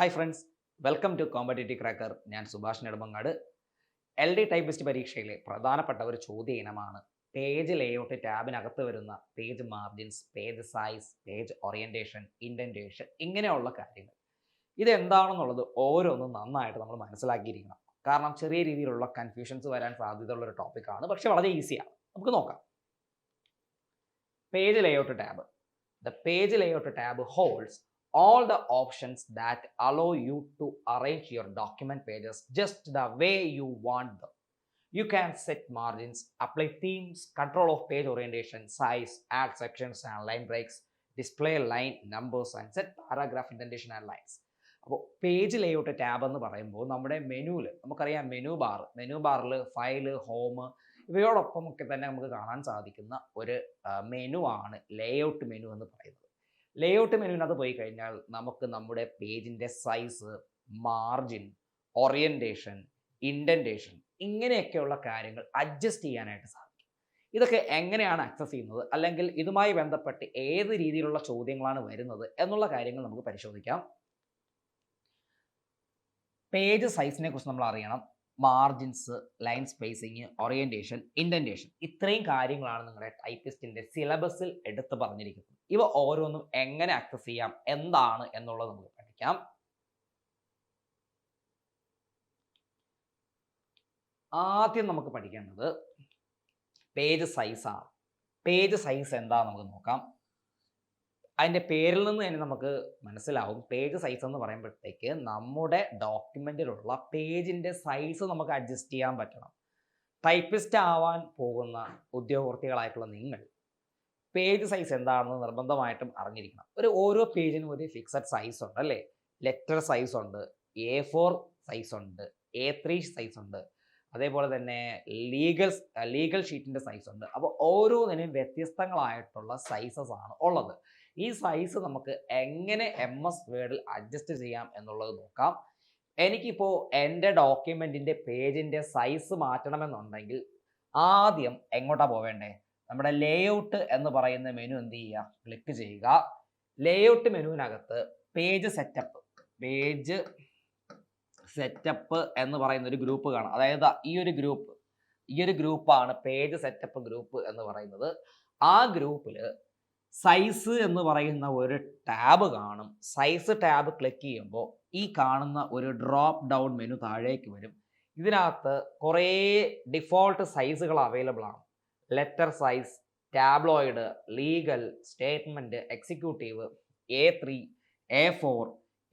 Hi friends welcome to competitive cracker ഞാൻ Subhash Nedumangad L D typist പരീക്ഷയിലെ പ്രധാനപ്പെട്ട ഒരു ചോദ്യ ഇനമാണ്. പേജ് ലേഔട്ട് ടാബിനകത്ത് വരുന്ന page margins page size page orientation indentation ഇങ്ങനെയുള്ള കാര്യങ്ങൾ. ഇതെന്താണെന്നുള്ളത് ഓരോന്നും നന്നായിട്ട് നമ്മൾ മനസ്സിലാക്കിയിരിക്കണം. കാരണം ചെറിയ രീതിയിലുള്ള കൺഫ്യൂഷൻസ് വരാൻ സാധ്യതയുള്ള ഒരു ടോപ്പിക്കാണ് പക്ഷെ വളരെ ഈസിയാണ് നമുക്ക് നോക്കാം. Page layout tab the page layout tab holds all the options that allow you to arrange your document pages just the way you want them. You can set margins, apply themes, control of page orientation, size, add sections and line breaks, display line numbers and set paragraph indentation and lines. അപ്പോൾ page layout tab എന്ന് പറയുമ്പോൾ നമ്മുടെ മെനുവിൽ നമുക്കറിയാം menu bar menu ബാറിൽ file home ഇവയോടൊപ്പം ഒക്കെ തന്നെ നമുക്ക് കാണാൻ സാധിക്കുന്ന ഒരു മെനു ആണ് ലേഔട്ട് മെനു എന്ന് പറയുന്നത് ലേഔട്ട് മെനുവിനകത്ത് പോയി കഴിഞ്ഞാൽ നമുക്ക് നമ്മുടെ പേജിന്റെ സൈസ് മാർജിൻ ഓറിയന്റേഷൻ ഇൻഡന്റേഷൻ ഇങ്ങനെയൊക്കെയുള്ള കാര്യങ്ങൾ അഡ്ജസ്റ്റ് ചെയ്യാനായിട്ട് സാധിക്കും. ഇതൊക്കെ എങ്ങനെയാണ് ആക്സസ് ചെയ്യുന്നത്? അല്ലെങ്കിൽ ഇതുമായി ബന്ധപ്പെട്ട് ഏത് രീതിയിലുള്ള ചോദ്യങ്ങളാണ് വരുന്നത്? എന്നുള്ള കാര്യങ്ങൾ നമുക്ക് പരിശോധിക്കാം. പേജ് സൈസിനെ കുറിച്ച് നമ്മൾ അറിയണം. Margins line spacing orientation indentation ഇത്രയും കാര്യങ്ങളാണ് നിങ്ങളുടെ ടൈപ്പിസ്റ്റിന്റെ സിലബസിൽ എടുത്തു പറഞ്ഞിരിക്കുന്നത്. ഇവ ഓരോന്നും എങ്ങനെ ആക്സസ് ചെയ്യാം എന്താണ് എന്നുള്ളത് നമുക്ക് പഠിക്കാം. ആദ്യം നമുക്ക് പഠിക്കേണ്ടത് പേജ് ആണ്. പേജ് സൈസ് എന്താ നമുക്ക് നോക്കാം. അതിന്റെ പേരിൽ നിന്ന് തന്നെ നമുക്ക് മനസ്സിലാവും. പേജ് സൈസ് എന്ന് പറയുമ്പോഴത്തേക്ക് നമ്മുടെ ഡോക്യുമെന്റിലുള്ള പേജിന്റെ സൈസ് നമുക്ക് അഡ്ജസ്റ്റ് ചെയ്യാൻ പറ്റണം. ടൈപ്പിസ്റ്റ് ആവാൻ പോകുന്ന ഉദ്യോഗാർത്ഥികളായിട്ടുള്ള നിങ്ങൾ പേജ് സൈസ് എന്താണെന്ന് നിർബന്ധമായിട്ടും അറിഞ്ഞിരിക്കണം. ഒരു ഓരോ പേജിനും ഒരു ഫിക്സഡ് സൈസ് ഉണ്ട് അല്ലേ? ലെറ്റർ സൈസ് ഉണ്ട് എ ഫോർ സൈസ് ഉണ്ട് എ ത്രീ സൈസ് ഉണ്ട്. അതേപോലെ തന്നെ ലീഗൽ ലീഗൽ ഷീറ്റിന്റെ സൈസ് ഉണ്ട്. അപ്പോൾ ഓരോന്നിനും വ്യത്യസ്തങ്ങളായിട്ടുള്ള സൈസസ് ആണ് ഉള്ളത്. ഈ സൈസ് നമുക്ക് എങ്ങനെ എം എസ് വേർഡിൽ അഡ്ജസ്റ്റ് ചെയ്യാം എന്നുള്ളത് നോക്കാം. എനിക്കിപ്പോൾ എന്റെ ഡോക്യുമെന്റിന്റെ പേജിന്റെ സൈസ് മാറ്റണമെന്നുണ്ടെങ്കിൽ ആദ്യം എങ്ങോട്ടാണ് പോവേണ്ടേ? നമ്മുടെ ലേഔട്ട് എന്ന് പറയുന്ന മെനു എന്ത് ചെയ്യുക? ക്ലിക്ക് ചെയ്യുക. ലേഔട്ട് മെനുവിനകത്ത് പേജ് സെറ്റപ്പ് പേജ് സെറ്റപ്പ് എന്ന് പറയുന്ന ഒരു ഗ്രൂപ്പ് കാണാം. അതായത് ഈ ഒരു ഗ്രൂപ്പ് ഈ ഒരു ഗ്രൂപ്പാണ് പേജ് സെറ്റപ്പ് ഗ്രൂപ്പ് എന്ന് പറയുന്നത്. ആ ഗ്രൂപ്പിൽ സൈസ് എന്ന് പറയുന്ന ഒരു ടാബ് കാണും. സൈസ് ടാബ് ക്ലിക്ക് ചെയ്യുമ്പോൾ ഈ കാണുന്ന ഒരു ഡ്രോപ്പ് ഡൗൺ മെനു താഴേക്ക് വരും. ഇതിനകത്ത് കുറേ ഡിഫോൾട്ട് സൈസുകൾ അവൈലബിൾ ആണ്. Letter size tabloid legal statement executive A three A four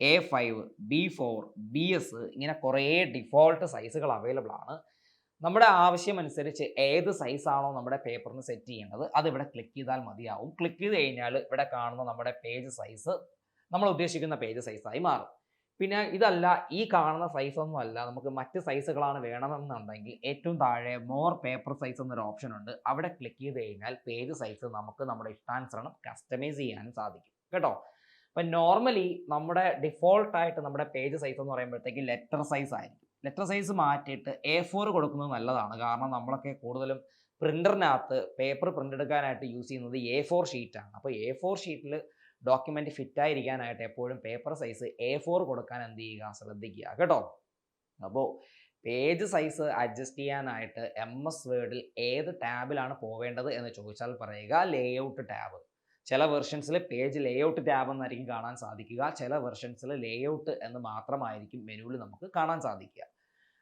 A five B four B S ഇങ്ങനെ കുറേ ഡിഫോൾട്ട് സൈസുകൾ അവൈലബിൾ ആണ്. നമ്മുടെ ആവശ്യമനുസരിച്ച് ഏത് സൈസാണോ നമ്മുടെ പേപ്പറിന് സെറ്റ് ചെയ്യേണ്ടത് അത് ഇവിടെ ക്ലിക്ക് ചെയ്താൽ മതിയാവും. ക്ലിക്ക് ചെയ്ത് കഴിഞ്ഞാൽ ഇവിടെ കാണുന്ന നമ്മുടെ പേജ് സൈസ് നമ്മൾ ഉദ്ദേശിക്കുന്ന പേജ് സൈസായി മാറും. പിന്നെ ഇതല്ല ഈ കാണുന്ന സൈസ് ഒന്നും അല്ല. നമുക്ക് മറ്റ് സൈസുകളാണ് വേണമെന്നുണ്ടെങ്കിൽ ഏറ്റവും താഴെ മോർ പേപ്പർ സൈസ് എന്നൊരു ഓപ്ഷൻ ഉണ്ട്. അവിടെ ക്ലിക്ക് ചെയ്ത് കഴിഞ്ഞാൽ പേജ് സൈസ് നമുക്ക് നമ്മുടെ ഇഷ്ടാനുസരണം കസ്റ്റമൈസ് ചെയ്യാനും സാധിക്കും. കേട്ടോ? അപ്പം നോർമലി നമ്മുടെ ഡിഫോൾട്ടായിട്ട് നമ്മുടെ പേജ് സൈസ് എന്ന് പറയുമ്പോഴത്തേക്ക് ലെറ്റർ സൈസ് ആയിരിക്കും. ലെറ്റർ സൈസ് മാറ്റിയിട്ട് എ ഫോർ കൊടുക്കുന്നത് നല്ലതാണ്. കാരണം നമ്മളൊക്കെ കൂടുതലും പ്രിന്ററിനകത്ത് പേപ്പർ പ്രിന്റ് എടുക്കാനായിട്ട് യൂസ് ചെയ്യുന്നത് എ ഫോർ ഷീറ്റാണ് അപ്പോൾ എ ഫോർ ഷീറ്റിൽ ഡോക്യുമെന്റ് ഫിറ്റായിരിക്കാനായിട്ട് എപ്പോഴും പേപ്പർ സൈസ് എ ഫോർ കൊടുക്കാൻ എന്ത് ചെയ്യുക? ശ്രദ്ധിക്കുക. കേട്ടോ? അപ്പോൾ പേജ് സൈസ് അഡ്ജസ്റ്റ് ചെയ്യാനായിട്ട് എം എസ് വേർഡിൽ ഏത് ടാബിലാണ് പോവേണ്ടത് എന്ന് ചോദിച്ചാൽ പറയുക ലേഔട്ട് ടാബ് ചില വെർഷൻസിൽ പേജ് ലേഔട്ട് ടാബ് എന്നായിരിക്കും കാണാൻ സാധിക്കുക. ചില വെർഷൻസിൽ ലേഔട്ട് എന്ന് മാത്രമായിരിക്കും മെനുവിൽ നമുക്ക് കാണാൻ സാധിക്കുക.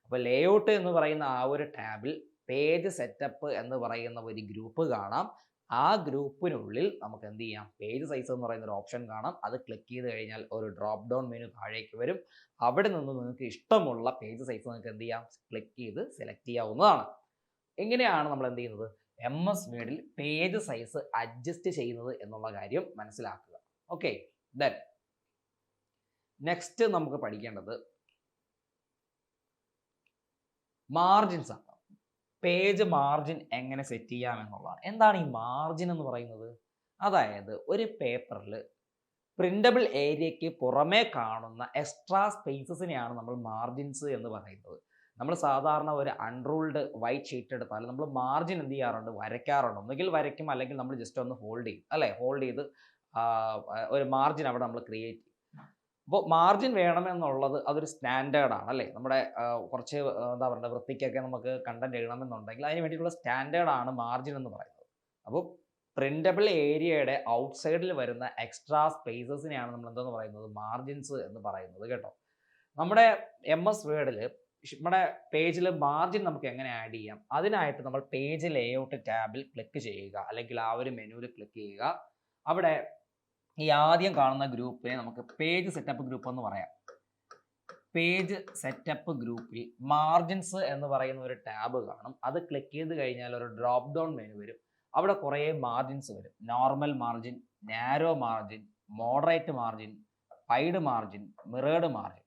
അപ്പോൾ ലേഔട്ട് എന്ന് പറയുന്ന ആ ഒരു ടാബിൽ പേജ് സെറ്റപ്പ് എന്ന് പറയുന്ന ഒരു ഗ്രൂപ്പ് കാണാം. ആ ഗ്രൂപ്പിനുള്ളിൽ നമുക്ക് എന്ത് ചെയ്യാം? പേജ് സൈസ് എന്ന് പറയുന്ന ഒരു ഓപ്ഷൻ കാണാം. അത് ക്ലിക്ക് ചെയ്ത് കഴിഞ്ഞാൽ ഒരു ഡ്രോപ്പ് ഡൗൺ മെനു താഴേക്ക് വരും. അവിടെ നിന്ന് നിങ്ങൾക്ക് ഇഷ്ടമുള്ള പേജ് സൈസ് നിങ്ങൾക്ക് എന്ത് ചെയ്യാം? ക്ലിക്ക് ചെയ്ത് സെലക്ട് ചെയ്യാവുന്നതാണ്. എങ്ങനെയാണ് നമ്മൾ എന്ത് ചെയ്യുന്നത്? എം എസ് വേർഡിൽ പേജ് സൈസ് അഡ്ജസ്റ്റ് ചെയ്യുന്നത് എന്നുള്ള കാര്യം മനസ്സിലാക്കുക. ഓക്കെ ദെൻ നെക്സ്റ്റ് നമുക്ക് പഠിക്കേണ്ടത് മാർജിൻസ് ആണ്. പേജ് മാർജിൻ എങ്ങനെ സെറ്റ് ചെയ്യാം എന്നുള്ളതാണ്. എന്താണ് ഈ മാർജിൻ എന്ന് പറയുന്നത്? അതായത് ഒരു പേപ്പറിൽ പ്രിന്റബിൾ ഏരിയയ്ക്ക് പുറമേ കാണുന്ന എക്സ്ട്രാ സ്പേസസിനെയാണ് നമ്മൾ മാർജിൻസ് എന്ന് പറയുന്നത്. നമ്മൾ സാധാരണ ഒരു അൺറൂൾഡ് വൈറ്റ് ഷീറ്റ് എടുത്താൽ നമ്മൾ മാർജിൻ എന്ത് ചെയ്യാറുണ്ട്? വരയ്ക്കാറുണ്ട്. ഒന്നുകിൽ വരയ്ക്കും അല്ലെങ്കിൽ നമ്മൾ ജസ്റ്റ് ഒന്ന് ഹോൾഡ് ചെയ്യും. അല്ലേ? ഹോൾഡ് ചെയ്ത് ഒരു മാർജിൻ അവിടെ നമ്മൾ ക്രിയേറ്റ് അപ്പോൾ മാർജിൻ വേണമെന്നുള്ളത് അതൊരു സ്റ്റാൻഡേർഡാണ് അല്ലേ? നമ്മുടെ കുറച്ച് എന്താ പറയുക വൃത്തിക്കൊക്കെ നമുക്ക് കണ്ടന്റ് എഴുതണമെന്നുണ്ടെങ്കിൽ അതിന് വേണ്ടിയിട്ടുള്ള സ്റ്റാൻഡേർഡാണ് മാർജിൻ എന്ന് പറയുന്നത്. അപ്പോൾ പ്രിന്റബിൾ ഏരിയയുടെ ഔട്ട്സൈഡിൽ വരുന്ന എക്സ്ട്രാ സ്പേസസിനെയാണ് നമ്മൾ എന്തെന്ന് പറയുന്നത്? മാർജിൻസ് എന്ന് പറയുന്നത് കേട്ടോ. നമ്മുടെ എം എസ് വേർഡിൽ നമ്മുടെ പേജിൽ മാർജിൻ നമുക്ക് എങ്ങനെ ആഡ് ചെയ്യാം? അതിനായിട്ട് നമ്മൾ പേജ് ലേഔട്ട് ടാബിൽ ക്ലിക്ക് ചെയ്യുക അല്ലെങ്കിൽ ആ ഒരു മെനുവിൽ ക്ലിക്ക് ചെയ്യുക. അവിടെ ഈ ആദ്യം കാണുന്ന ഗ്രൂപ്പിനെ നമുക്ക് പേജ് സെറ്റപ്പ് ഗ്രൂപ്പ് എന്ന് പറയാം. പേജ് സെറ്റപ്പ് ഗ്രൂപ്പിൽ മാർജിൻസ് എന്ന് പറയുന്ന ഒരു ടാബ് കാണും. അത് ക്ലിക്ക് ചെയ്ത് കഴിഞ്ഞാൽ ഒരു ഡ്രോപ്പ് ഡൗൺ മെനു വരും. അവിടെ കുറേ മാർജിൻസ് വരും. Normal margin narrow margin moderate margin wide margin mirrored margin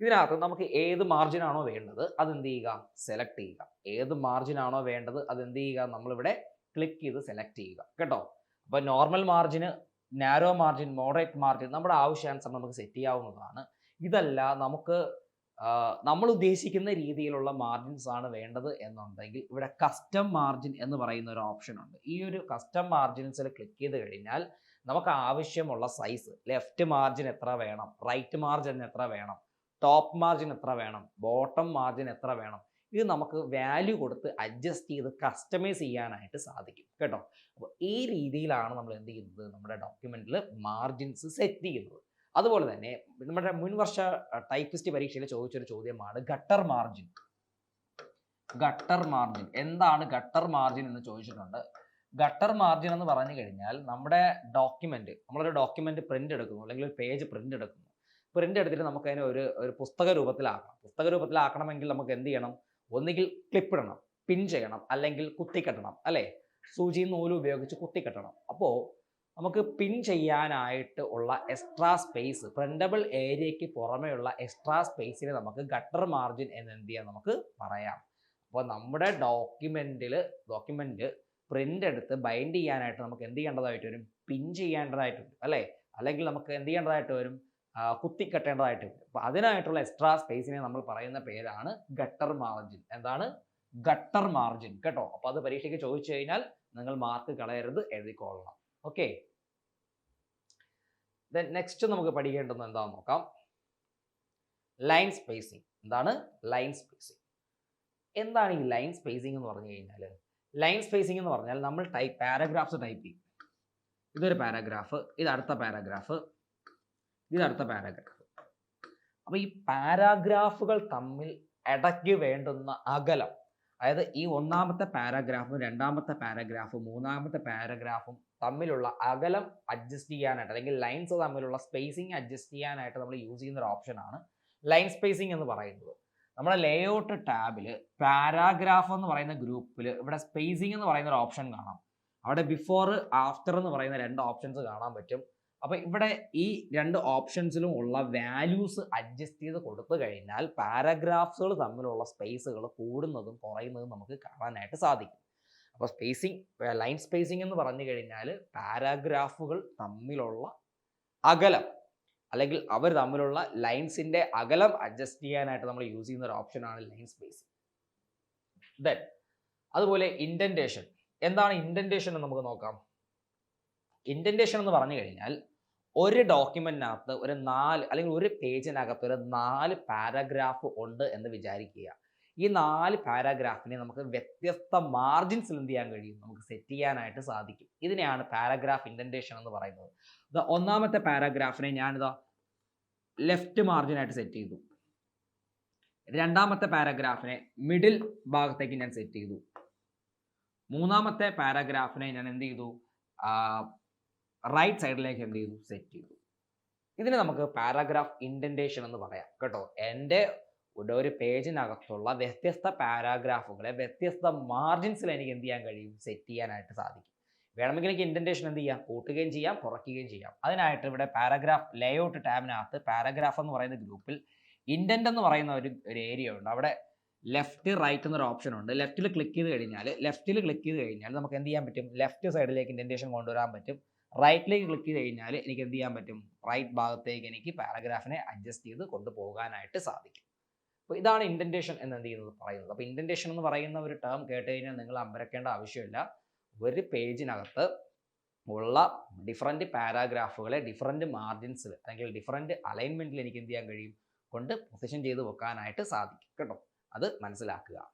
ഇതിനകത്ത് നമുക്ക് ഏത് മാർജിൻ ആണോ വേണ്ടത് അത് എന്ത് ചെയ്യുക? സെലക്ട് ചെയ്യുക. ഏത് മാർജിൻ ആണോ വേണ്ടത് അത് എന്ത് ചെയ്യുക? നമ്മളിവിടെ ക്ലിക്ക് ചെയ്ത് സെലക്ട് ചെയ്യുക. കേട്ടോ? അപ്പോൾ normal മാർജിന് narrow margin moderate margin നമ്മുടെ ആവശ്യാനുസരണം നമുക്ക് സെറ്റ് ചെയ്യാവുന്നതാണ്. ഇതല്ല നമുക്ക് നമ്മൾ ഉദ്ദേശിക്കുന്ന രീതിയിലുള്ള മാർജിൻസ് ആണ് വേണ്ടത് എന്നുണ്ടെങ്കിൽ ഇവിടെ കസ്റ്റം മാർജിൻ എന്ന് പറയുന്ന ഒരു ഓപ്ഷൻ ഉണ്ട്. ഈ ഒരു കസ്റ്റം മാർജിൻസിൽ ക്ലിക്ക് ചെയ്ത് കഴിഞ്ഞാൽ നമുക്ക് ആവശ്യമുള്ള സൈസ് ലെഫ്റ്റ് മാർജിൻ എത്ര വേണം റൈറ്റ് മാർജിൻ എത്ര വേണം ടോപ്പ് മാർജിൻ എത്ര വേണം ബോട്ടം മാർജിൻ എത്ര വേണം ഇത് നമുക്ക് വാല്യൂ കൊടുത്ത് അഡ്ജസ്റ്റ് ചെയ്ത് കസ്റ്റമൈസ് ചെയ്യാനായിട്ട് സാധിക്കും കേട്ടോ? അപ്പോൾ ഈ രീതിയിലാണ് നമ്മൾ എന്ത് ചെയ്യുന്നത്? നമ്മുടെ ഡോക്യുമെന്റിൽ മാർജിൻസ് സെറ്റ് ചെയ്യുന്നത്. അതുപോലെ തന്നെ നമ്മുടെ മുൻവർഷ ടൈപ്പിസ്റ്റ് പരീക്ഷയിൽ ചോദിച്ചൊരു ചോദ്യമാണ് ഗട്ടർ മാർജിൻ ഗട്ടർ മാർജിൻ എന്താണ് ഗട്ടർ മാർജിൻ എന്ന് ചോദിച്ചിട്ടുണ്ട്? ഗട്ടർ മാർജിൻ എന്ന് പറഞ്ഞു കഴിഞ്ഞാൽ നമ്മുടെ ഡോക്യുമെന്റ് നമ്മളൊരു ഡോക്യുമെന്റ് പ്രിന്റ് എടുക്കുന്നു അല്ലെങ്കിൽ ഒരു പേജ് പ്രിന്റ് എടുക്കുന്നു. പ്രിന്റ് എടുത്തിട്ട് നമുക്ക് അതിനെ ഒരു ഒരു പുസ്തക രൂപത്തിലാക്കണം പുസ്തക രൂപത്തിലാക്കണമെങ്കിൽ നമുക്ക് എന്ത് ചെയ്യണം? ഒന്നുകിൽ ക്ലിപ്പ് ഇടണം പിൻ ചെയ്യണം അല്ലെങ്കിൽ കുത്തിക്കെട്ടണം അല്ലേ? സൂചി നൂൽ ഉപയോഗിച്ച് കുത്തിക്കെട്ടണം അപ്പോൾ നമുക്ക് പിൻ ചെയ്യാനായിട്ട് ഉള്ള എക്സ്ട്രാ സ്പേസ് പ്രിന്റബിൾ ഏരിയയ്ക്ക് പുറമെയുള്ള എക്സ്ട്രാ സ്പേസിനെ നമുക്ക് ഗട്ടർ മാർജിൻ എന്ന് എന്ത് ചെയ്യാം? നമുക്ക് പറയാം. അപ്പോൾ നമ്മുടെ ഡോക്യുമെന്റിൽ ഡോക്യുമെന്റ് പ്രിന്റ് എടുത്ത് ബൈൻഡ് ചെയ്യാനായിട്ട് നമുക്ക് എന്ത് ചെയ്യേണ്ടതായിട്ട് വരും? പിൻ ചെയ്യേണ്ടതായിട്ട് വരും അല്ലേ? അല്ലെങ്കിൽ നമുക്ക് എന്ത് ചെയ്യേണ്ടതായിട്ട് വരും? കുത്തിക്കെട്ടേണ്ടതായിട്ട് വരും. അപ്പോൾ അതിനായിട്ടുള്ള എക്സ്ട്രാ സ്പേസിനെ നമ്മൾ പറയുന്ന പേരാണ് ഗട്ടർ മാർജിൻ എന്താണ്? ഗട്ടർ മാർജിൻ കേട്ടോ? അപ്പോൾ അത് പരീക്ഷയ്ക്ക് ചോദിച്ചു കഴിഞ്ഞാൽ നിങ്ങൾ മാർക്ക് കളയരുത് എഴുതിക്കൊള്ളണം. ഓക്കെ ദെൻ നെക്സ്റ്റ് നമുക്ക് പഠിക്കേണ്ടത് എന്താണെന്ന് നോക്കാം. ലൈൻ സ്പേസിങ് എന്താണ്? ലൈൻ സ്പേസിങ് എന്താണ് ഈ ലൈൻ സ്പേസിംഗ് എന്ന് പറഞ്ഞു കഴിഞ്ഞാൽ ലൈൻ സ്പേസിംഗ് എന്ന് പറഞ്ഞാൽ നമ്മൾ ടൈപ്പ് പാരഗ്രാഫ്സ് ടൈപ്പ് ചെയ്യും. ഇതൊരു പാരഗ്രാഫ് ഇത് അടുത്ത പാരഗ്രാഫ് ഇത് അടുത്ത പാരഗ്രാഫ് അപ്പോൾ ഈ പാരാഗ്രാഫുകൾ തമ്മിൽ ഇടയ്ക്ക് വേണ്ടുന്ന അകലം അതായത് ഈ ഒന്നാമത്തെ പാരാഗ്രാഫും രണ്ടാമത്തെ പാരാഗ്രാഫും മൂന്നാമത്തെ പാരാഗ്രാഫും തമ്മിലുള്ള അകലം അഡ്ജസ്റ്റ് ചെയ്യാനായിട്ട് അല്ലെങ്കിൽ ലൈൻസ് തമ്മിലുള്ള സ്പേസിങ് അഡ്ജസ്റ്റ് ചെയ്യാനായിട്ട് നമ്മൾ യൂസ് ചെയ്യുന്ന ഒരു ഓപ്ഷനാണ് ലൈൻ സ്പേസിങ് എന്ന് പറയുന്നത്. നമ്മുടെ ലേഔട്ട് ടാബിൽ പാരാഗ്രാഫ് എന്ന് പറയുന്ന ഗ്രൂപ്പിൽ ഇവിടെ സ്പേസിംഗ് എന്ന് പറയുന്ന ഒരു ഓപ്ഷൻ കാണാം. അവിടെ ബിഫോർ ആഫ്റ്റർ എന്ന് പറയുന്ന രണ്ട് ഓപ്ഷൻസ് കാണാൻ പറ്റും. അപ്പോൾ ഇവിടെ ഈ രണ്ട് ഓപ്ഷൻസിലും ഉള്ള വാല്യൂസ് അഡ്ജസ്റ്റ് ചെയ്ത് കൊടുത്തു കഴിഞ്ഞാൽ പാരഗ്രാഫ്സുകൾ തമ്മിലുള്ള സ്പേസുകൾ കൂടുന്നതും കുറയുന്നതും നമുക്ക് കാണാനായിട്ട് സാധിക്കും. അപ്പോൾ സ്പേസിങ് ലൈൻ സ്പേസിംഗ് എന്ന് പറഞ്ഞു കഴിഞ്ഞാൽ പാരാഗ്രാഫുകൾ തമ്മിലുള്ള അകലം അല്ലെങ്കിൽ അവർ തമ്മിലുള്ള ലൈൻസിന്റെ അകലം അഡ്ജസ്റ്റ് ചെയ്യാനായിട്ട് നമ്മൾ യൂസ് ചെയ്യുന്ന ഒരു ഓപ്ഷനാണ് ലൈൻ സ്പേസിംഗ് ദെൻ അതുപോലെ ഇൻഡന്റേഷൻ എന്താണ് ഇൻഡന്റേഷൻ എന്ന് നമുക്ക് നോക്കാം? ഇൻഡന്റേഷൻ എന്ന് പറഞ്ഞു കഴിഞ്ഞാൽ ഒരു ഡോക്യുമെന്റിനകത്ത് ഒരു നാല് അല്ലെങ്കിൽ ഒരു പേജിനകത്ത് ഒരു നാല് പാരഗ്രാഫ് ഉണ്ട് എന്ന് വിചാരിക്കുക. ഈ നാല് പാരാഗ്രാഫിനെ നമുക്ക് വ്യത്യസ്ത മാർജിൻസിൽ എന്ത് ചെയ്യാൻ കഴിയും? നമുക്ക് സെറ്റ് ചെയ്യാനായിട്ട് സാധിക്കും. ഇതിനെയാണ് പാരാഗ്രാഫ് ഇൻഡന്റേഷൻ എന്ന് പറയുന്നത്. ഒന്നാമത്തെ പാരാഗ്രാഫിനെ ഞാനിതാ ലെഫ്റ്റ് മാർജിനായിട്ട് സെറ്റ് ചെയ്തു. രണ്ടാമത്തെ പാരാഗ്രാഫിനെ മിഡിൽ ഭാഗത്തേക്ക് ഞാൻ സെറ്റ് ചെയ്തു. മൂന്നാമത്തെ പാരാഗ്രാഫിനെ ഞാൻ എന്ത് ചെയ്തു? റൈറ്റ് സൈഡിലേക്ക് എന്ത് ചെയ്തു? സെറ്റ് ചെയ്തു. ഇതിന് നമുക്ക് പാരാഗ്രാഫ് ഇൻഡന്റേഷൻ എന്ന് പറയാം. കേട്ടോ? എന്റെ ഇവിടെ ഒരു പേജിനകത്തുള്ള വ്യത്യസ്ത പാരാഗ്രാഫുകളെ വ്യത്യസ്ത മാർജിൻസിൽ എനിക്ക് എന്ത് ചെയ്യാൻ കഴിയും? സെറ്റ് ചെയ്യാനായിട്ട് സാധിക്കും. വേണമെങ്കിൽ എനിക്ക് ഇൻഡന്റേഷൻ എന്ത് ചെയ്യാം? കൂട്ടുകയും ചെയ്യാം കുറയ്ക്കുകയും ചെയ്യാം. അതിനായിട്ട് ഇവിടെ പാരാഗ്രാഫ് ലേഔട്ട് ടാബിനകത്ത് പാരാഗ്രാഫ് എന്ന് പറയുന്ന ഗ്രൂപ്പിൽ ഇൻഡന്റ് എന്ന് പറയുന്ന ഒരു ഒരു ഏരിയ ഉണ്ട്. അവിടെ ലെഫ്റ്റ് റൈറ്റ് എന്നൊരു ഓപ്ഷൻ ഉണ്ട്. ലെഫ്റ്റിൽ ക്ലിക്ക് ചെയ്ത് കഴിഞ്ഞാൽ ലെഫ്റ്റിൽ ക്ലിക്ക് ചെയ്ത് കഴിഞ്ഞാൽ നമുക്ക് എന്ത് ചെയ്യാൻ പറ്റും? ലെഫ്റ്റ് സൈഡിലേക്ക് ഇൻഡന്റേഷൻ കൊണ്ടുവരാൻ പറ്റും. റൈറ്റിലേക്ക് ക്ലിക്ക് ചെയ്ത് കഴിഞ്ഞാൽ എനിക്ക് എന്ത് ചെയ്യാൻ പറ്റും? റൈറ്റ് ഭാഗത്തേക്ക് എനിക്ക് പാരഗ്രാഫിനെ അഡ്ജസ്റ്റ് ചെയ്ത് കൊണ്ടുപോകാനായിട്ട് സാധിക്കും. അപ്പോൾ ഇതാണ് ഇൻഡന്റേഷൻ എന്ന് എന്ത് ചെയ്യുന്നത്? പറയുന്നത്. അപ്പോൾ ഇൻഡന്റേഷൻ എന്ന് പറയുന്ന ഒരു ടേം കേട്ട് കഴിഞ്ഞാൽ നിങ്ങൾ അമ്പരക്കേണ്ട ആവശ്യമില്ല. ഒരു പേജിനകത്ത് ഉള്ള ഡിഫറെന്റ് പാരാഗ്രാഫുകളെ ഡിഫറെന്റ് മാർജിൻസിൽ അല്ലെങ്കിൽ ഡിഫറെന്റ് അലൈൻമെന്റിൽ എനിക്ക് എന്ത് ചെയ്യാൻ കഴിയും? കൊണ്ട് പൊസിഷൻ ചെയ്ത് വെക്കാനായിട്ട് സാധിക്കും കേട്ടോ. അത് മനസ്സിലാക്കുക.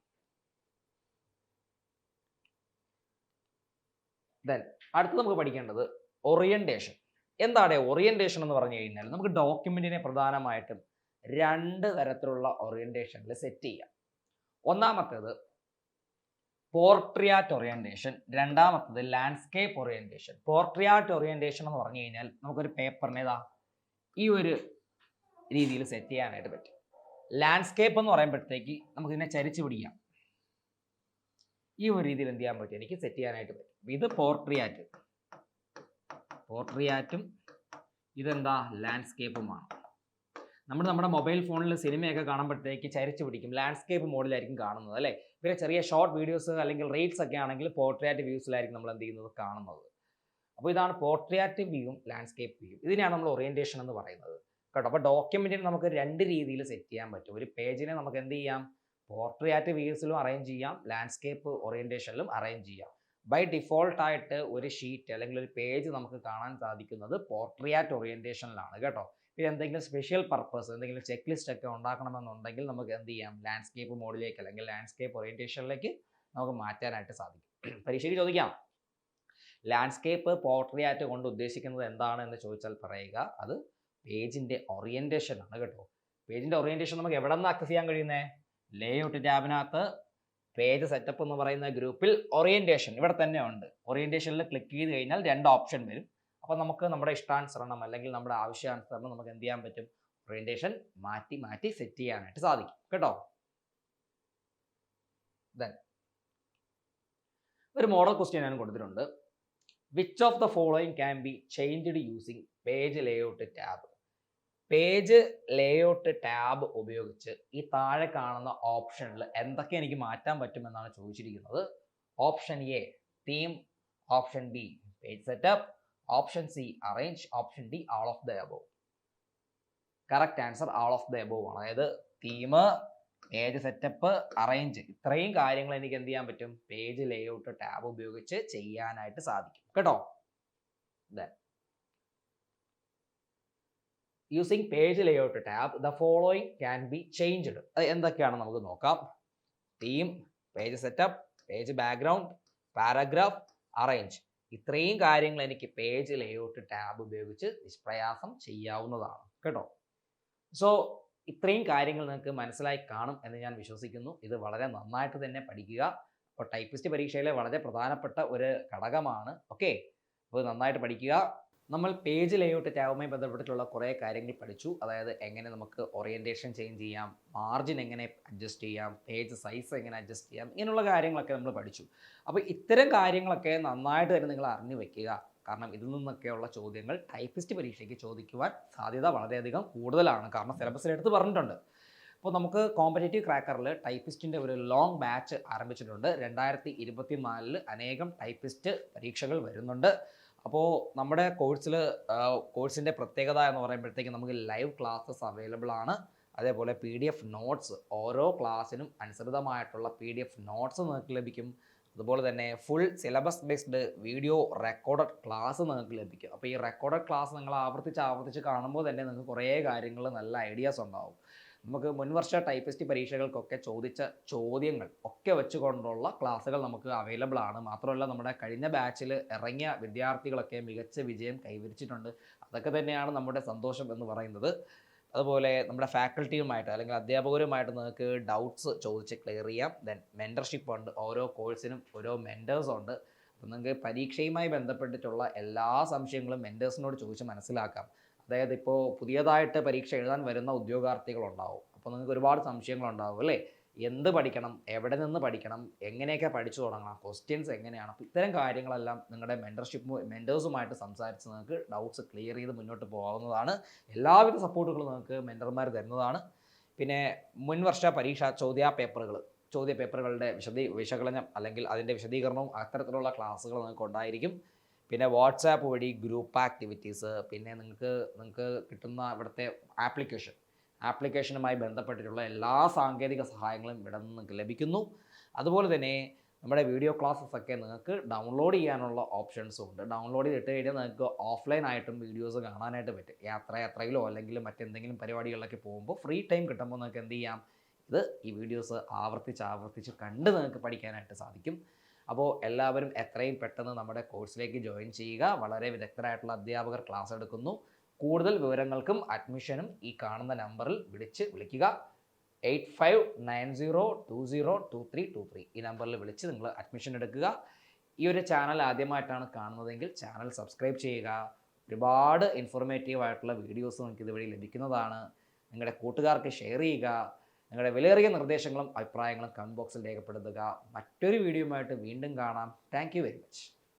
ദെൻ അടുത്ത് നമുക്ക് പഠിക്കേണ്ടത് ഓറിയന്റേഷൻ എന്താണ് ഓറിയന്റേഷൻ എന്ന് പറഞ്ഞു കഴിഞ്ഞാൽ നമുക്ക് ഡോക്യുമെന്റിനെ പ്രധാനമായിട്ടും രണ്ട് തരത്തിലുള്ള ഓറിയന്റേഷനിൽ സെറ്റ് ചെയ്യാം. ഒന്നാമത്തേത് പോർട്രിയാറ്റ് ഓറിയന്റേഷൻ രണ്ടാമത്തത് ലാൻഡ്സ്കേപ്പ് ഓറിയന്റേഷൻ പോർട്രിയാറ്റ് ഓറിയന്റേഷൻ എന്ന് പറഞ്ഞു കഴിഞ്ഞാൽ നമുക്കൊരു പേപ്പറിനേതാ ഈ ഒരു രീതിയിൽ സെറ്റ് ചെയ്യാനായിട്ട് പറ്റും. ലാൻഡ്സ്കേപ്പ് എന്ന് പറയുമ്പോഴത്തേക്ക് നമുക്കിതിനെ ചരിച്ചു പിടിക്കാം. ഈ ഒരു രീതിയിൽ എന്ത് ചെയ്യാൻ പറ്റും? എനിക്ക് സെറ്റ് ചെയ്യാനായിട്ട് പറ്റും. ഇത് പോർട്രിയാറ്റ് പോർട്രിയാറ്റും ഇതെന്താ ലാൻഡ്സ്കേപ്പുമാണ് നമ്മൾ നമ്മുടെ മൊബൈൽ ഫോണിൽ സിനിമയൊക്കെ കാണുമ്പോഴത്തേക്ക് ചരിച്ചു പിടിക്കും. ലാൻഡ്സ്കേപ്പ് മോഡിലായിരിക്കും കാണുന്നത് അല്ലേ? ഇവരെ ചെറിയ ഷോർട്ട് വീഡിയോസ് അല്ലെങ്കിൽ റീൽസ് ഒക്കെ ആണെങ്കിൽ പോർട്രിയാറ്റ് വ്യൂസിലായിരിക്കും നമ്മൾ എന്ത് ചെയ്യുന്നത്? കാണുന്നത്. അപ്പോൾ ഇതാണ് പോർട്രിയാറ്റ് വ്യൂവും ലാൻഡ്സ്കേപ്പ് വ്യൂവും ഇതിനെയാണ് നമ്മൾ ഓറിയന്റേഷൻ എന്ന് പറയുന്നത്. കേട്ടോ? അപ്പോൾ ഡോക്യുമെന്റിനെ നമുക്ക് രണ്ട് രീതിയിൽ സെറ്റ് ചെയ്യാൻ പറ്റും. ഒരു പേജിനെ നമുക്ക് എന്ത് ചെയ്യാം? പോർട്രിയാറ്റ് വ്യൂസിലും അറേഞ്ച് ചെയ്യാം. ലാൻഡ്സ്കേപ്പ് ഓറിയന്റേഷനിലും അറേഞ്ച് ചെയ്യാം. ബൈ ഡിഫോൾട്ട് ആയിട്ട് ഒരു ഷീറ്റ് അല്ലെങ്കിൽ ഒരു പേജ് നമുക്ക് കാണാൻ സാധിക്കുന്നത് പോർട്രിയാറ്റ് ഓറിയന്റേഷനിലാണ് കേട്ടോ. പിന്നെ എന്തെങ്കിലും സ്പെഷ്യൽ പർപ്പസ് എന്തെങ്കിലും ചെക്ക് ലിസ്റ്റ് ഒക്കെ ഉണ്ടാക്കണമെന്നുണ്ടെങ്കിൽ നമുക്ക് എന്ത് ചെയ്യാം? ലാൻഡ്സ്കേപ്പ് മോഡിലേക്ക് അല്ലെങ്കിൽ ലാൻഡ്സ്കേപ്പ് ഓറിയന്റേഷനിലേക്ക് നമുക്ക് മാറ്റാനായിട്ട് സാധിക്കും. പരീക്ഷയ്ക്ക് ചോദിക്കാം. ലാൻഡ്സ്കേപ്പ് പോർട്രിയാറ്റ് കൊണ്ട് ഉദ്ദേശിക്കുന്നത് എന്താണ് എന്ന് ചോദിച്ചാൽ പറയുക അത് പേജിന്റെ ഓറിയന്റേഷൻ ആണ് കേട്ടോ. പേജിന്റെ ഓറിയന്റേഷൻ നമുക്ക് എവിടെ നിന്ന് ആക്സസ് ചെയ്യാൻ കഴിയുന്നേ? ലേഔട്ട് ടാബിനകത്ത് പേജ് സെറ്റപ്പ് എന്ന് പറയുന്ന ഗ്രൂപ്പിൽ ഓറിയന്റേഷൻ ഇവിടെ തന്നെ ഉണ്ട്. ഓറിയന്റേഷനിൽ ക്ലിക്ക് ചെയ്ത് കഴിഞ്ഞാൽ രണ്ട് ഓപ്ഷൻ വരും. അപ്പോൾ നമുക്ക് നമ്മുടെ ഇഷ്ടാനുസരണം അല്ലെങ്കിൽ നമ്മുടെ ആവശ്യാനുസരണം നമുക്ക് എന്ത് ചെയ്യാൻ പറ്റും? ഓറിയന്റേഷൻ മാറ്റി മാറ്റി സെറ്റ് ചെയ്യാനായിട്ട് സാധിക്കും. കേട്ടോ? ദെൻ ഒരു മോഡൽ ക്വസ്റ്റ്യൻ ഞാൻ കൊടുത്തിട്ടുണ്ട്. Which of the following can be changed using page layout tab page layout tab ഉപയോഗിച്ച് ഈ താഴെ കാണുന്ന ഓപ്ഷനിൽ എന്തൊക്കെ എനിക്ക് മാറ്റാൻ പറ്റുമെന്നാണ് ചോദിച്ചിരിക്കുന്നത്. Option A theme option B page setup option C arrange option D all of the above correct answer all of the above ആണ്. അതായത് തീം പേജ് സെറ്റപ്പ് അറേഞ്ച് ഇത്രയും കാര്യങ്ങൾ എനിക്ക് എന്ത് ചെയ്യാൻ പറ്റും? പേജ് ലേഔട്ട് ടാബ് ഉപയോഗിച്ച് ചെയ്യാനായിട്ട് സാധിക്കും. കേട്ടോ? Using page layout tab the following can be changed അത് എന്തൊക്കെയാണ് നമുക്ക് നോക്കാം. Theme page setup page background paragraph arrange ഇത്രയും കാര്യങ്ങൾ എനിക്ക് പേജ് ലേഔട്ട് ടാബ് ഉപയോഗിച്ച് നിഷ്പ്രയാസം ചെയ്യാവുന്നതാണ്. കേട്ടോ? സോ ഇത്രയും കാര്യങ്ങൾ നിങ്ങൾക്ക് മനസ്സിലായി കാണും എന്ന് ഞാൻ വിശ്വസിക്കുന്നു. ഇത് വളരെ നന്നായിട്ട് തന്നെ പഠിക്കുക. അപ്പോൾ ടൈപ്പിസ്റ്റ് പരീക്ഷയിലെ വളരെ പ്രധാനപ്പെട്ട ഒരു ഘടകമാണ്. ഓക്കെ അപ്പോൾ നന്നായിട്ട് പഠിക്കുക. നമ്മൾ പേജ് ലേഔട്ട് ടാബുമായി ബന്ധപ്പെട്ടിട്ടുള്ള കുറേ കാര്യങ്ങൾ പഠിച്ചു. അതായത് എങ്ങനെ നമുക്ക് ഓറിയന്റേഷൻ ചേഞ്ച് ചെയ്യാം മാർജിൻ എങ്ങനെ അഡ്ജസ്റ്റ് ചെയ്യാം പേജ് സൈസ് എങ്ങനെ അഡ്ജസ്റ്റ് ചെയ്യാം ഇങ്ങനെയുള്ള കാര്യങ്ങളൊക്കെ നമ്മൾ പഠിച്ചു. അപ്പോൾ ഇത്തരം കാര്യങ്ങളൊക്കെ നന്നായിട്ട് തന്നെ നിങ്ങൾ അറിഞ്ഞു വെക്കുക. കാരണം ഇതിൽ നിന്നൊക്കെയുള്ള ചോദ്യങ്ങൾ ടൈപ്പിസ്റ്റ് പരീക്ഷയ്ക്ക് ചോദിക്കുവാൻ സാധ്യത വളരെയധികം കൂടുതലാണ്. കാരണം സിലബസിൽ എടുത്ത് പറഞ്ഞിട്ടുണ്ട്. അപ്പോൾ നമുക്ക് കോമ്പറ്റേറ്റീവ് ക്രാക്കറിൽ ടൈപ്പിസ്റ്റിന്റെ ഒരു ലോങ് ബാച്ച് ആരംഭിച്ചിട്ടുണ്ട്. രണ്ടായിരത്തി ഇരുപത്തി നാലിൽ അനേകം ടൈപ്പിസ്റ്റ് പരീക്ഷകൾ വരുന്നുണ്ട്. അപ്പോൾ നമ്മുടെ കോഴ്സിൽ കോഴ്സിന്റെ പ്രത്യേകത എന്ന് പറയുമ്പോഴത്തേക്ക് നമുക്ക് ലൈവ് ക്ലാസ്സസ് അവൈലബിൾ ആണ്. അതേപോലെ പി ഡി എഫ് നോട്ട്സ് ഓരോ ക്ലാസ്സിനും അനുസൃതമായിട്ടുള്ള പി ഡി എഫ് നോട്ട്സ് നിങ്ങൾക്ക് ലഭിക്കും. അതുപോലെ തന്നെ full syllabus based video recorded class നിങ്ങൾക്ക് ലഭിക്കും. അപ്പോൾ ഈ റെക്കോർഡഡ് ക്ലാസ് നിങ്ങൾ ആവർത്തിച്ച് ആവർത്തിച്ച് കാണുമ്പോൾ തന്നെ നിങ്ങൾക്ക് കുറേ കാര്യങ്ങൾ നല്ല ഐഡിയാസ് ഉണ്ടാവും. നമുക്ക് മുൻവർഷ ടൈപ്പിസ്റ്റ് പരീക്ഷകൾക്കൊക്കെ ചോദിച്ച ചോദ്യങ്ങൾ ഒക്കെ വെച്ചുകൊണ്ടുള്ള ക്ലാസ്സുകൾ നമുക്ക് അവൈലബിൾ ആണ്. മാത്രമല്ല നമ്മുടെ കഴിഞ്ഞ ബാച്ചിൽ ഇറങ്ങിയ വിദ്യാർത്ഥികളൊക്കെ മികച്ച വിജയം കൈവരിച്ചിട്ടുണ്ട്. അതൊക്കെ തന്നെയാണ് നമ്മുടെ സന്തോഷം എന്ന് പറയുന്നത്. അതുപോലെ നമ്മുടെ ഫാക്കൽറ്റിയുമായിട്ട് അല്ലെങ്കിൽ അധ്യാപകരുമായിട്ട് നിങ്ങൾക്ക് ഡൗട്ട്സ് ചോദിച്ച് ക്ലിയർ ചെയ്യാം. ദെൻ മെന്റർഷിപ്പ് ഉണ്ട്. ഓരോ കോഴ്സിനും ഓരോ മെന്റേഴ്സ് ഉണ്ട്. അപ്പം നിങ്ങൾക്ക് പരീക്ഷയുമായി ബന്ധപ്പെട്ടിട്ടുള്ള എല്ലാ സംശയങ്ങളും മെന്റേഴ്സിനോട് ചോദിച്ച് മനസ്സിലാക്കാം. അതായത് ഇപ്പോൾ പുതിയതായിട്ട് പരീക്ഷ എഴുതാൻ വരുന്ന ഉദ്യോഗാർത്ഥികളുണ്ടാവും. അപ്പോൾ നിങ്ങൾക്ക് ഒരുപാട് സംശയങ്ങളുണ്ടാവും അല്ലേ? എന്ത് പഠിക്കണം? എവിടെ നിന്ന് പഠിക്കണം? എങ്ങനെയൊക്കെ പഠിച്ചു തുടങ്ങണം? ക്വസ്റ്റ്യൻസ് എങ്ങനെയാണ്? അപ്പോൾ ഇത്തരം കാര്യങ്ങളെല്ലാം നിങ്ങളുടെ മെന്റർഷിപ്പ് മെന്റേഴ്സുമായിട്ട് സംസാരിച്ച് നിങ്ങൾക്ക് ഡൗട്ട്സ് ക്ലിയർ ചെയ്ത് മുന്നോട്ട് പോകാവുന്നതാണ്. എല്ലാവിധ സപ്പോർട്ടുകളും നിങ്ങൾക്ക് മെന്റർമാർ തരുന്നതാണ്. പിന്നെ മുൻവർഷ പരീക്ഷ ചോദ്യ പേപ്പറുകൾ ചോദ്യ പേപ്പറുകളുടെ വിശദീ വിശകലനം അല്ലെങ്കിൽ അതിന്റെ വിശദീകരണവും അത്തരത്തിലുള്ള ക്ലാസ്സുകൾ നിങ്ങൾക്ക് ഉണ്ടായിരിക്കും. പിന്നെ വാട്സാപ്പ് വഴി ഗ്രൂപ്പ് ആക്ടിവിറ്റീസ് പിന്നെ നിങ്ങൾക്ക് നിങ്ങൾക്ക് കിട്ടുന്ന ഇവിടുത്തെ ആപ്ലിക്കേഷൻ. ആപ്ലിക്കേഷനുമായി ബന്ധപ്പെട്ടിട്ടുള്ള എല്ലാ സാങ്കേതിക സഹായങ്ങളും ഇവിടെ നിന്ന് നിങ്ങൾക്ക് ലഭിക്കുന്നു. അതുപോലെ തന്നെ നമ്മുടെ വീഡിയോ ക്ലാസ്സസ് ഒക്കെ നിങ്ങൾക്ക് ഡൗൺലോഡ് ചെയ്യാനുള്ള ഓപ്ഷൻസും ഉണ്ട്. ഡൗൺലോഡ് ചെയ്തിട്ട് കഴിഞ്ഞാൽ നിങ്ങൾക്ക് ഓഫ്ലൈൻ ആയിട്ടും വീഡിയോസ് കാണാനായിട്ട് പറ്റും. യാത്ര യാത്രയിലോ അല്ലെങ്കിൽ മറ്റെന്തെങ്കിലും പരിപാടികളിലൊക്കെ പോകുമ്പോൾ ഫ്രീ ടൈം കിട്ടുമ്പോൾ നിങ്ങൾക്ക് എന്ത് ചെയ്യാം? ഇത് ഈ വീഡിയോസ് ആവർത്തിച്ച് ആവർത്തിച്ച് കണ്ട് നിങ്ങൾക്ക് പഠിക്കാനായിട്ട് സാധിക്കും. അപ്പോൾ എല്ലാവരും എത്രയും പെട്ടെന്ന് നമ്മുടെ കോഴ്സിലേക്ക് ജോയിൻ ചെയ്യുക. വളരെ വിദഗ്ധരായിട്ടുള്ള അധ്യാപകർ ക്ലാസ് എടുക്കുന്നു. കൂടുതൽ വിവരങ്ങൾക്കും അഡ്മിഷനും ഈ കാണുന്ന നമ്പറിൽ വിളിച്ച് വിളിക്കുക. Eight five nine zero two zero two three two three ഈ നമ്പറിൽ വിളിച്ച് നിങ്ങൾ അഡ്മിഷൻ എടുക്കുക. ഈ ഒരു ചാനൽ ആദ്യമായിട്ടാണ് കാണുന്നതെങ്കിൽ ചാനൽ സബ്സ്ക്രൈബ് ചെയ്യുക. ഒരുപാട് ഇൻഫോർമേറ്റീവ് ആയിട്ടുള്ള വീഡിയോസ് നിങ്ങൾക്ക് ഇതുവഴി ലഭിക്കുന്നതാണ്. നിങ്ങളുടെ കൂട്ടുകാർക്ക് ഷെയർ ചെയ്യുക. നിങ്ങളുടെ വിലയേറിയ നിർദ്ദേശങ്ങളും അഭിപ്രായങ്ങളും കമന്റ് ബോക്സിൽ രേഖപ്പെടുത്തുക. മറ്റൊരു വീഡിയോയുമായിട്ട് വീണ്ടും കാണാം. Thank very much